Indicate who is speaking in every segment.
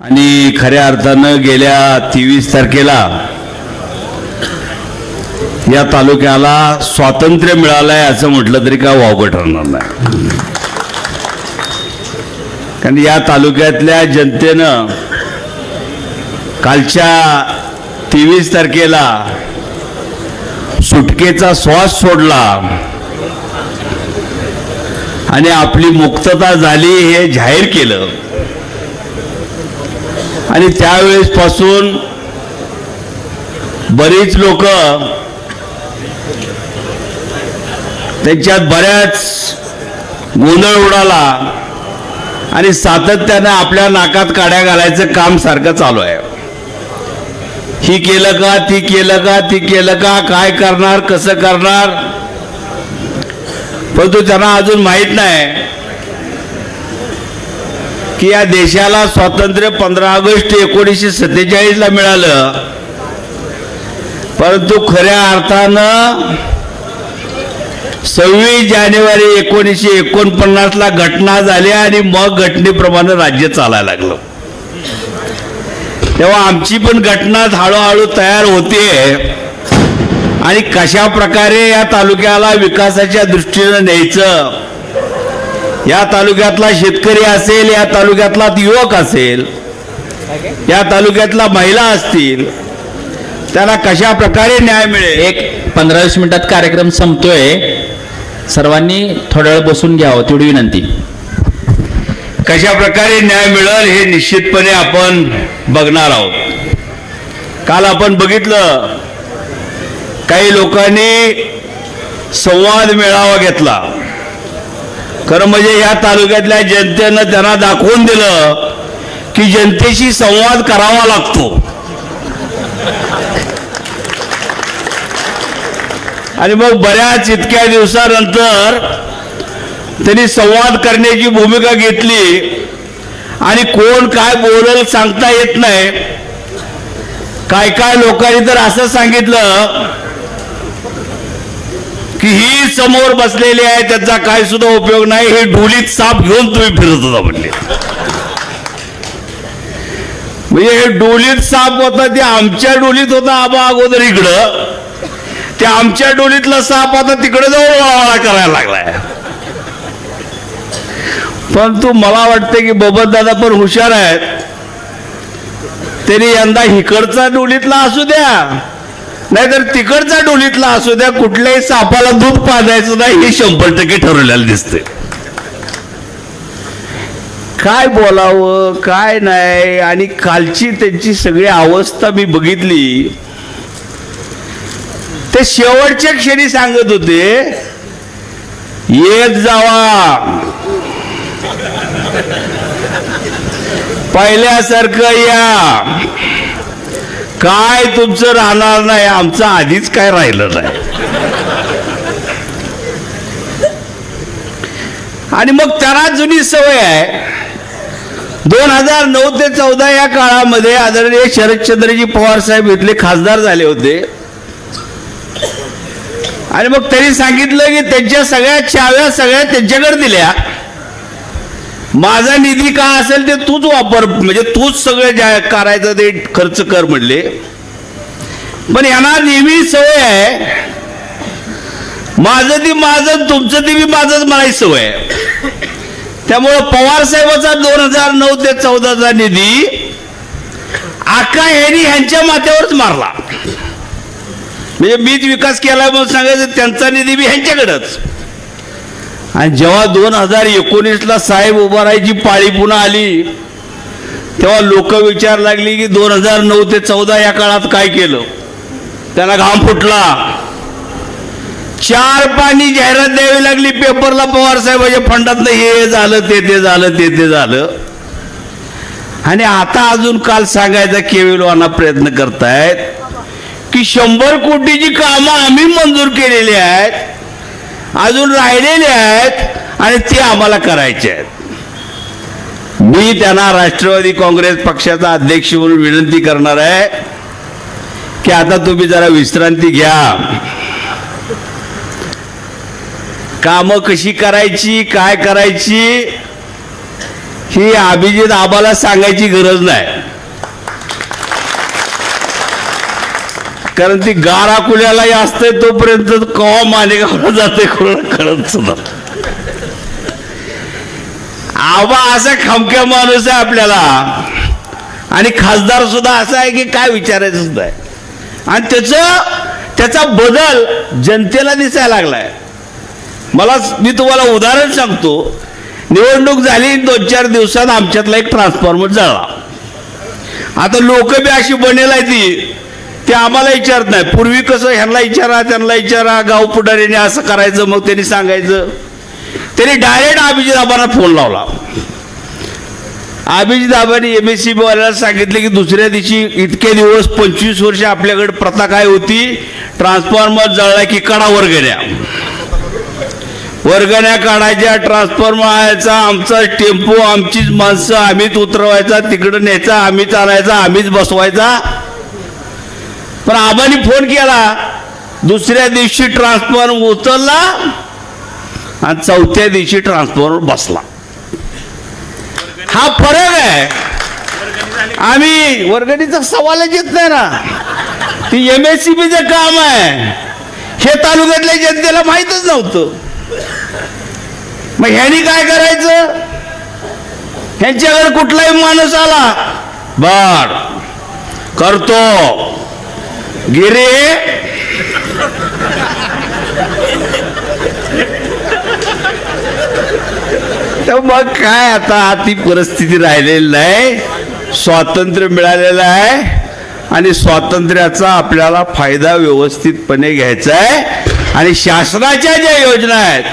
Speaker 1: आणि खऱ्या अर्थानं गेल्या तेवीस तारखेला या तालुक्याला स्वातंत्र्य मिळालंय असं म्हटलं तरी का वावगं ठरणार नाही. कारण या तालुक्यातल्या जनतेनं कालच्या तेवीस तारखेला सुटकेचा श्वास सोडला आणि आपली मुक्तता झाली हे जाहीर केलं. आणि त्यावेळेस पासून बरीच लोक त्यांच्यात बऱ्याच गोंधळ उडाला आणि सातत्यानं आपल्या नाकात काड्या घालायचं काम सारखं चालू आहे. ही केलं का ती केलं का ती केलं का काय करणार कसं करणार? परंतु त्यांना अजून माहीत नाही. की या देशाला स्वातंत्र्य पंधरा ऑगस्ट एकोणीसशे सत्तेचाळीसला मिळालं. परंतु खऱ्या अर्थानं सव्वीस जानेवारी एकोणीसशे एकोणपन्नासला घटना झाल्या आणि मग घटनेप्रमाणे राज्य चालायला लागलं. तेव्हा आमची पण घटना हळूहळू तयार होते आणि कशा प्रकारे या तालुक्याला विकासाच्या दृष्टीनं न्यायचं या तालुक्यातला शेतकरी असेल या तालुक्यातला युवक असेल या तालुक्यातला महिला असतील त्यांना कशा प्रकारे न्याय मिळेल?
Speaker 2: एक पंधरा वीस मिनिटात कार्यक्रम संपतोय. सर्वांनी थोड्या वेळ बसून घ्यावं तेवढी विनंती.
Speaker 1: कशा प्रकारे न्याय मिळेल हे निश्चितपणे आपण बघणार आहोत. काल आपण बघितलं काही लोकांनी संवाद मेळावा घेतला. खरं म्हणजे या तालुक्यातल्या जनतेनं त्यांना दाखवून दिलं की जनतेशी संवाद करावा लागतो. आणि मग बऱ्याच इतक्या दिवसानंतर त्यांनी संवाद करण्याची भूमिका घेतली. आणि कोण काय बोलल सांगता येत नाही. काय काय लोकांनी तर असं सांगितलं की ही समोर बसलेली आहे त्याचा काय सुद्धा उपयोग नाही. हे ढोलीत साप घेऊन तुम्ही फिरत होता म्हणले म्हणजे हे डोलीत साप होता ते आमच्या डोलीत होता आबा अगोदर इकडं. ते आमच्या डोलीतला साप आता तिकडे जाऊन वळावळा करायला लागलाय. परंतु मला वाटतं की बबत दादा पण हुशार आहेत. त्यांनी यंदा हिकडचा डोलीतला असू द्या. नाहीतर तिकडचा डोलीतला असू द्या कुठल्याही सापाला दूध पाजायचं नाही हे शंभर टक्के ठरवलेलं दिसते काय बोलावं काय नाही आणि कालची त्यांची सगळी अवस्था मी बघितली. ते शेवटच्या क्षणी सांगत होते येत जावा. पहिल्यासारखं या. काय तुमचं राहणार नाही आमचं आधीच काय राहिलं नाही. आणि मग त्याला जुनी सवय आहे. दोन हजार नऊ ते चौदा या काळामध्ये आदरणीय शरदचंद्रजी पवार साहेब इथले खासदार झाले होते. आणि मग त्यांनी सांगितलं की त्यांच्या सगळ्या चाव्या सगळ्या त्यांच्याकडे दिल्या. माझा निधी का असेल ते तूच वापर म्हणजे तूच सगळं ज्या करायचं ते खर्च कर म्हणले. पण यांना नेहमी सवय आहे माझं ती माझं तुमचं ती बी माझंच म्हणायची सवय आहे. त्यामुळं पवार साहेबाचा दोन हजार नऊ ते चौदाचा निधी आका यांनी ह्यांच्या माथ्यावरच मारला. म्हणजे मीच विकास केला म्हणून सांगायचं त्यांचा निधी बी ह्यांच्याकडंच. आणि जेव्हा दोन हजार एकोणीसला साहेब उभारायची पाळी पुन्हा आली तेव्हा लोक विचार लागली की दोन हजार नऊ ते चौदा या काळात काय केलं? त्यांना घाम फुटला. चार पाणी जाहिरात द्यावी लागली पेपरला पवार साहेबाच्या फंडात हे झालं ते ते झालं ते ते झालं. आणि आता अजून काल सांगायचा केविलवाना प्रयत्न करतायत की शंभर कोटीची कामं आम्ही मंजूर केलेली आहेत. अजून राहिलेले आहेत आणि ते आम्हाला करायचे आहेत. मी त्यांना राष्ट्रवादी काँग्रेस पक्षाचा अध्यक्ष म्हणून विनंती करणार आहे की आता तुम्ही जरा विश्रांती घ्या. कामं कशी करायची काय करायची ही अभिजित आबाला सांगायची गरज नाही. कारण ती गारा कुल्यालाही असते तोपर्यंत कवा मानेगावला जाते कोणाला कळत सुद्धा. आबा असा खमक्या माणूस आहे आपल्याला. आणि खासदार सुद्धा असा आहे की काय विचारायचं सुद्धा आहे. आणि त्याचं त्याचा बदल जनतेला दिसायला लागलाय. मला मी तुम्हाला उदाहरण सांगतो. निवडणूक झाली दोन चार दिवसात आमच्यातला एक ट्रान्सफॉर्मर झाला आता लोक बी अशी बनेल आहे ती. ते आम्हाला विचारत नाही. पूर्वी कसं ह्यांना विचारा त्यांना विचारा गाव पुढाऱ्याने असं करायचं मग त्यांनी सांगायचं. त्यांनी डायरेक्ट अभिजित आबांना फोन लावला. अभिजित आबांनी एम एस सी वाल्याला सांगितले की दुसऱ्या दिवशी इतके दिवस पंचवीस वर्ष आपल्याकडे प्रथा काय होती. ट्रान्सफॉर्मर जळला की कडा वर्गण्या. वर्गण्या काढायच्या ट्रान्सफॉर्मर आणायचा आमचा टेम्पो आमचीच माणसं आम्हीच उतरवायचा तिकडं न्यायचा आम्हीच आणायचा आम्हीच बसवायचा. पण आबांनी फोन केला. दुसऱ्या दिवशी ट्रान्सफॉर्मर उचलला आणि चौथ्या दिवशी ट्रान्सफॉर्मर बसला. हा फरक आहे. आम्ही वर्गणीचा सवालच येत नाही ना. ती एम एस सी बीचं काम आहे. हे तालुक्यातल्या जनतेला माहीतच नव्हतं. मग ह्यानी काय करायचं? ह्यांच्याकडे कुठलाही माणूस आला. बर. करतो. गिरे. तर मग काय आता? ती परिस्थिती राहिलेली नाही. स्वातंत्र्य मिळालेलं आहे. आणि स्वातंत्र्याचा आपल्याला फायदा व्यवस्थितपणे घ्यायचा आहे. आणि शासनाच्या ज्या योजना आहेत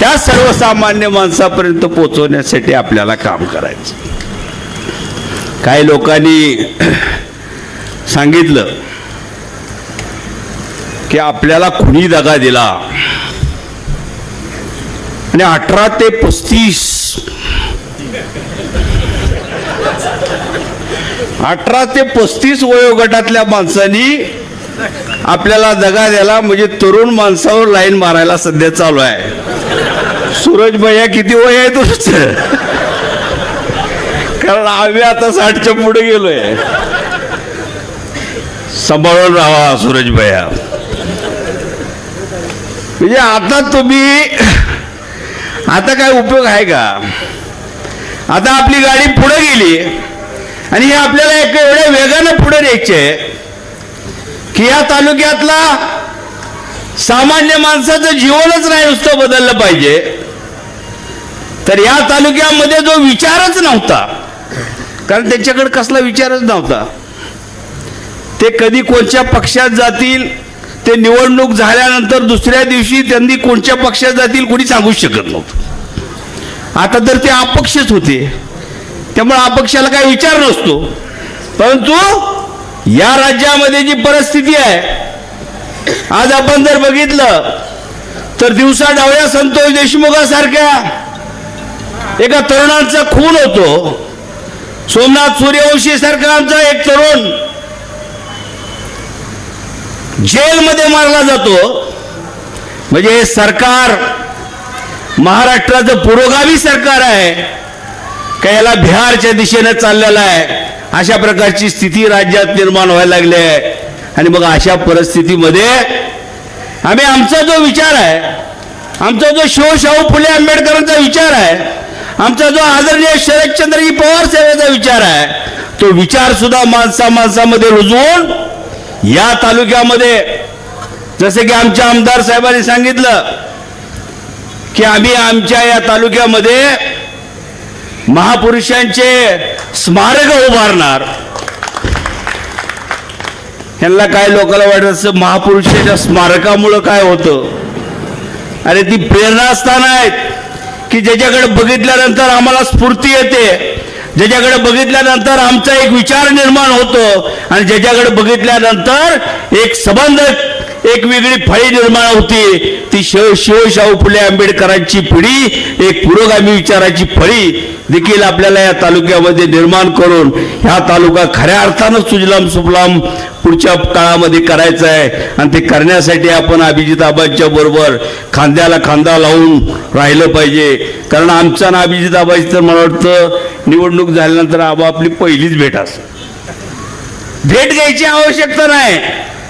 Speaker 1: त्या सर्वसामान्य माणसापर्यंत पोहोचवण्यासाठी आपल्याला काम करायचं. काही लोकांनी सांगितलं की आपल्याला कुणी दगा दिला? आणि अठरा ते पस्तीस. अठरा ते पस्तीस वयोगटातल्या माणसांनी आपल्याला दगा द्याला म्हणजे तरुण माणसावर लाईन मारायला सध्या चालू आहे. सूरज भैया किती वय आहे तुमचं? कारण आम्ही आता साठच्या पुढे गेलोय. सांभाळून राहा सूरज भैया. म्हणजे आता तुम्ही आता काय उपयोग आहे का? आता आपली गाडी पुढे गेली आणि हे आपल्याला एक एवढ्या वेगानं पुढे न्यायचे की या तालुक्यातला सामान्य माणसाचं जीवनच नाही नुसतं बदललं पाहिजे. तर या तालुक्यामध्ये जो विचारच नव्हता कारण त्यांच्याकडे कसला विचारच नव्हता ते कधी कोणत्या पक्षात जातील ते निवडणूक झाल्यानंतर दुसऱ्या दिवशी त्यांनी कोणत्या पक्षात जातील कोणी सांगूच शकत नव्हतं. आता तर ते अपक्षच होते. त्यामुळे अपक्षाला काही विचार नसतो. परंतु या राज्यामध्ये जी परिस्थिती आहे आज आपण जर बघितलं तर दिवसा डावळ्या संतोष देशमुखासारख्या एका तरुणांचा खून होतो. सोमनाथ सूर्यवंशी सारखा आमचा एक तरुण जेलमध्ये मारला जातो. म्हणजे सरकार महाराष्ट्राचं पुरोगामी सरकार आहे. का याला बिहारच्या दिशेने चाललेलं आहे. अशा प्रकारची स्थिती राज्यात निर्माण व्हायला लागली आहे. आणि मग अशा परिस्थितीमध्ये आम्ही आमचा जो विचार आहे आमचा जो शिवशाहू फुले आंबेडकरांचा विचार आहे आमचा जो आदरणीय शरदचंद्रजी पवार साहेबांचा विचार आहे तो विचार सुद्धा माणसा माणसामध्ये रुजवून या तालुक्यामध्ये जसे की आमच्या आमदार साहेबांनी सांगितलं की आम्ही आमच्या या तालुक्यामध्ये महापुरुषांचे स्मारक उभारणार. यांना काय लोकांना वाटत असं महापुरुषाच्या स्मारकामुळं काय होतं? अरे ती प्रेरणास्थान आहेत की ज्याच्याकडे बघितल्यानंतर आम्हाला स्फूर्ती येते. ज्याच्याकडे बघितल्यानंतर आमचा एक विचार निर्माण होतो आणि ज्याच्याकडे बघितल्यानंतर एक संबंध एक वेगळी फळी निर्माण होती. ती शिव शिवशाहू फुले आंबेडकरांची पिढी एक पुरोगामी विचाराची फळी देखील आपल्याला या तालुक्यामध्ये निर्माण करून ह्या तालुका खऱ्या अर्थानं सुजलाम सुफलाम पुढच्या काळामध्ये करायचं आहे. आणि ते करण्यासाठी आपण अभिजित आबांच्या बरोबर खांद्याला खांदा लावून राहिलं पाहिजे. कारण आमचा ना अभिजित आबाजी तर मला वाटतं निवडणूक झाल्यानंतर आबा आपली पहिलीच भेट अस भेट घ्यायची आवश्यकता नाही.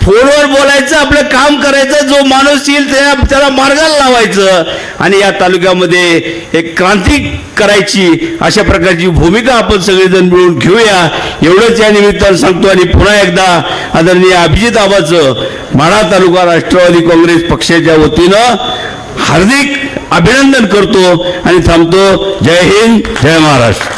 Speaker 1: फोनवर बोलायचं आपलं काम करायचं जो माणूस येईल त्या त्याला मार्गाला लावायचं. आणि या तालुक्यामध्ये एक क्रांती करायची अशा प्रकारची भूमिका आपण सगळेजण मिळून घेऊया. एवढंच या निमित्तानं सांगतो आणि पुन्हा एकदा आदरणीय अभिजित आबाचं माढा तालुका राष्ट्रवादी काँग्रेस पक्षाच्या वतीनं हार्दिक अभिनंदन करतो आणि थांबतो. जय हिंद जय महाराष्ट्र.